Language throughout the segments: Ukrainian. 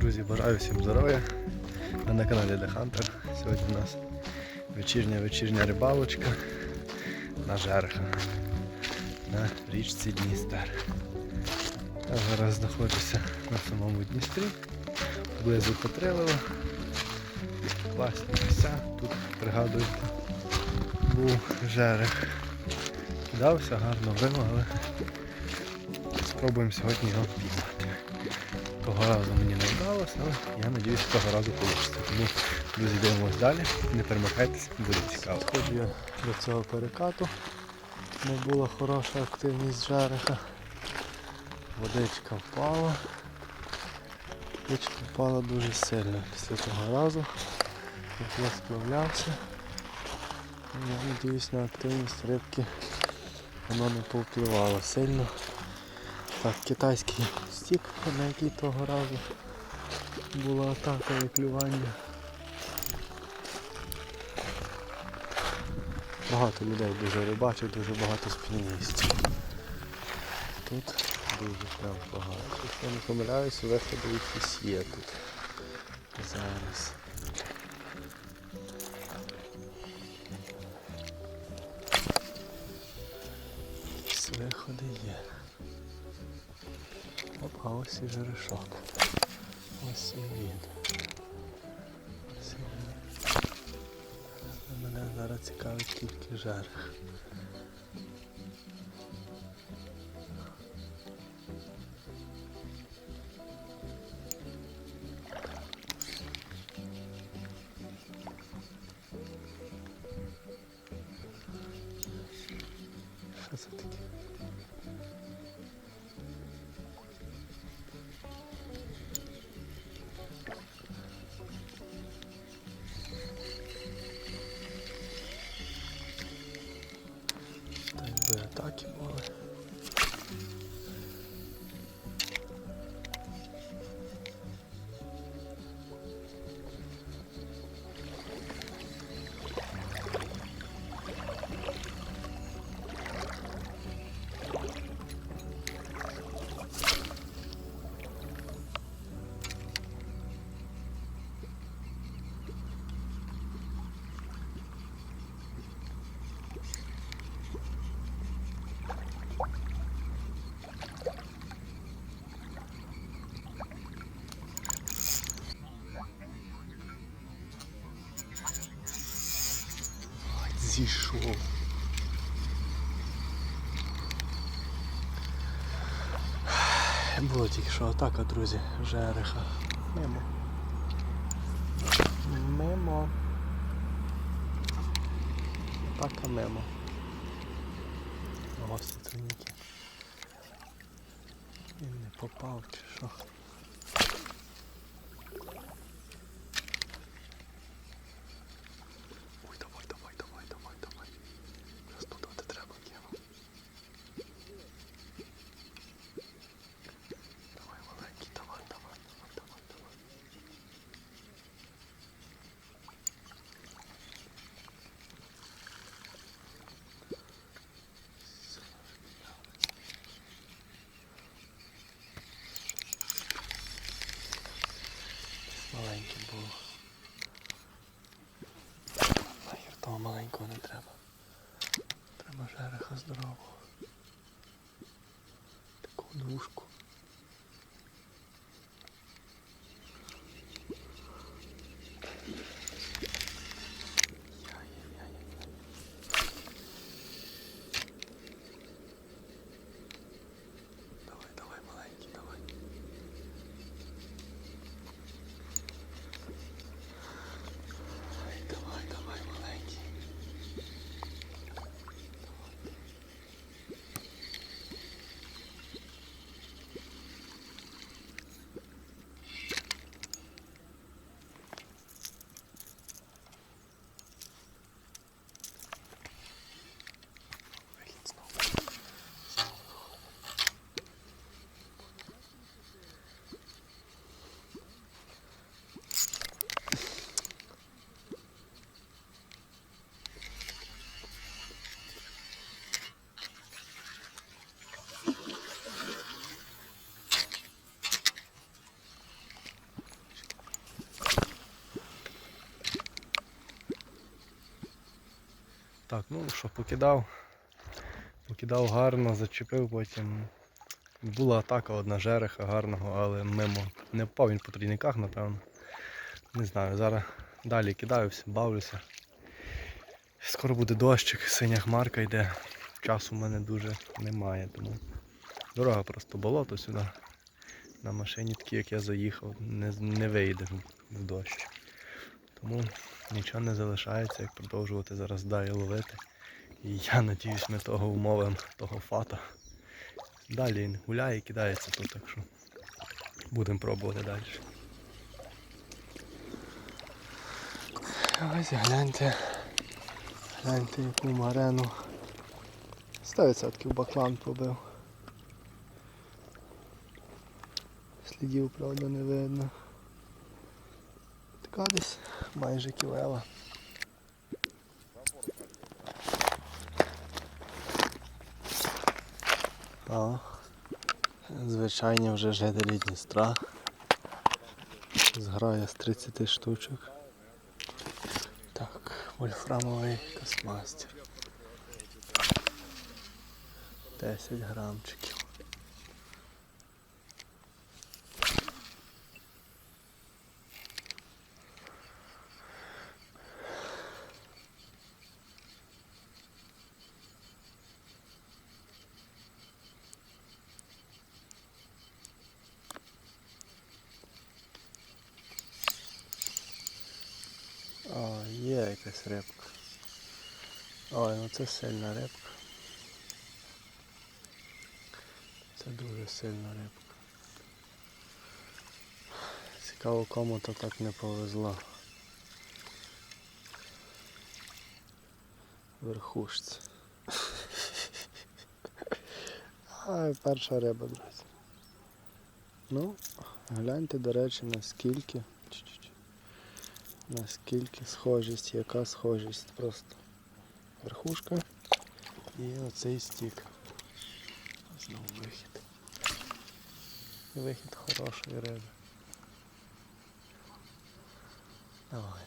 Друзі, бажаю всім здоров'я. Ви на каналі The Hunter. Сьогодні у нас вечірня вечірня рибалочка на жерха на річці Дністер. Я зараз знаходжуся на самому Дністрі, поблизу Котрилова. Класні місця. Тут пригадуєте, був жерех. Кидався, гарно вимогли. Спробуємо сьогодні його піймати. Того разу мені не вдалося, але я сподіваюся, того разу вийде. Тому, друзі, дивимось далі. Не перемикайтесь, буде цікаво. Сходжу я до цього перекату. Не була хороша активність жереха. Водичка впала. Водичка впала дуже сильно після того разу, як я сплавлявся. Я сподіваюся на активність рибки воно не повпливало сильно. Так, китайський стік, на який того разу була атака і клювання. Багато людей дуже рибачить, дуже багато спільністів. Тут дуже прям багато. Якщо я не помиляюся, виходи якісь є тут. Зараз. Виходи є. А ось і жерешок. Ось і він. Ось і він. Мене зараз цікавить тільки жерех. Зійшов. Було тільки що атака, друзі, жереха. Мимо. Мимо. Атака мимо. Ось це турніки. Він не попав чи що. Ой, давай, давай, давай, давай, давай. Зараз туди де треба кину. Давай, маленький, давай, давай, давай, давай, давай. Маленький був. Нахер того маленького не треба. Треба жереха здорового. Таку двушку. Яй-яй-яй-яй. Давай, давай, маленький, давай. Ай, Давай, давай, маленький. Так, ну що, покидав. Покидав гарно, зачепив потім. Була атака одна жереха гарного, але мимо не впав він по трійниках, напевно. Не знаю, зараз далі кидаюся, бавлюся. Скоро буде дощик, синя хмарка йде. Часу в мене дуже немає, тому дорога просто болото сюди. На машині такі, як я заїхав, не, не вийде в- дощ. Тому нічого не залишається, як продовжувати зараз далі ловити. І я надіюсь, ми того умовимо, того фата. Далі він гуляє і кидається тут, так що будемо пробувати далі. Ось гляньте. Гляньте, яку марену. 100% баклан побив. Слідів, правда, не видно. Така десь майже кілева. О, звичайні вже жителі Дністра. Зграє з 30 штучок. Так, вольфрамовий космастер. 10 грамчиків. О, є якась рибка. Ой, ну це сильна рибка. Це дуже сильна рибка. Цікаво кому то так не повезло. Верхушці. Ай, перша риба, друзі. Ну, гляньте, до речі, наскільки. Наскільки схожість, яка схожість просто. Верхушка і оцей стік. Знову вихід. Вихід хорошої риби. Давай.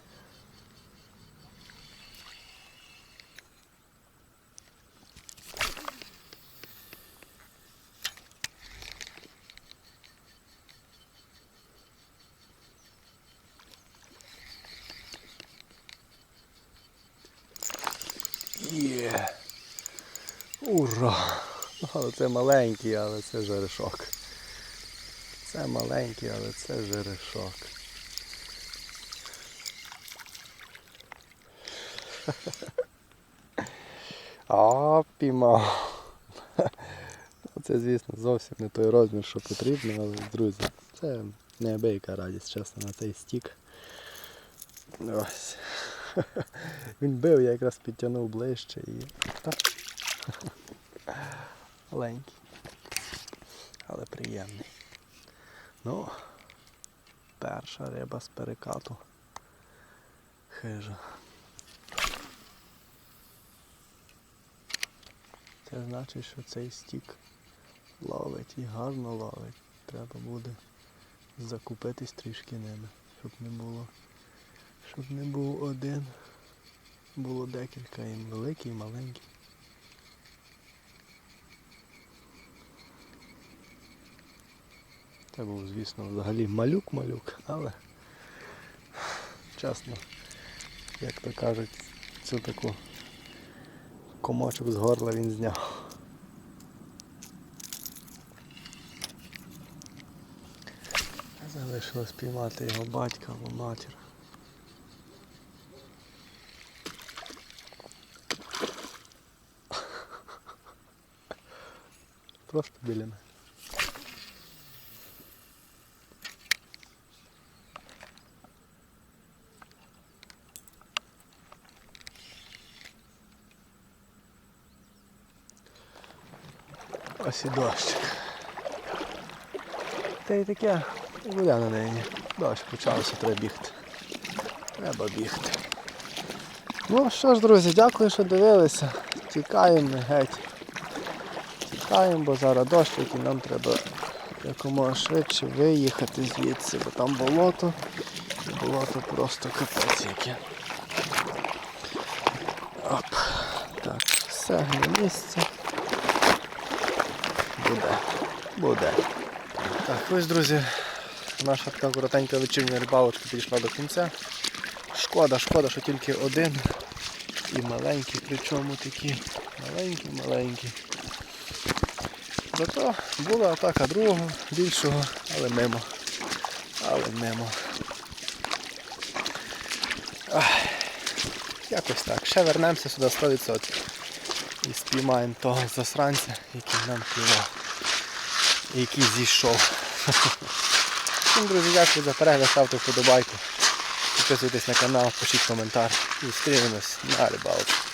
Є. Ура! Але це маленький, але це жерешок. Це маленький, але це жерешок. А, піймав. Це, звісно, зовсім не той розмір, що потрібно, але, друзі, це неабияка радість, чесно, на цей стік. Ось. Він бив, я якраз підтягнув ближче і. Маленький. Але приємний. Ну, перша риба з перекату. Хижа. Це значить, що цей стік ловить і гарно ловить. Треба буде закупитись трішки ними, щоб не було. Щоб не був один. Було декілька і великий, і маленький. Це був, звісно, взагалі малюк-малюк, але чесно, як то кажуть, цю таку комочок з горла він зняв. Залишилось піймати його батька або матір. Просто біля мене. Ось і дощик. Та й таке гуля на неї. Дощ почався, треба бігти. Треба бігти. Ну що ж, друзі, дякую, що дивилися. Тікаємо геть. Тікаємо, бо зараз дощ, і нам треба якомога швидше виїхати звідси, бо там болото. Болото просто капець яке. Оп. Все, є місце. Буде. Буде. Так, ось, друзі, наша така коротенька вечірня рибалочка підійшла до кінця. Шкода, шкода, що тільки один. І маленький, причому такі. Маленький. Зато була атака другого, більшого, але мимо. Але мимо. Ах, якось так. Ще вернемося сюди 100% і спіймаємо того засранця, який нам клював. І який зійшов. Всім, друзі, дякую за перегляд, ставте вподобайку. Підписуйтесь на канал, пишіть коментар і зустрінемось на рибалці.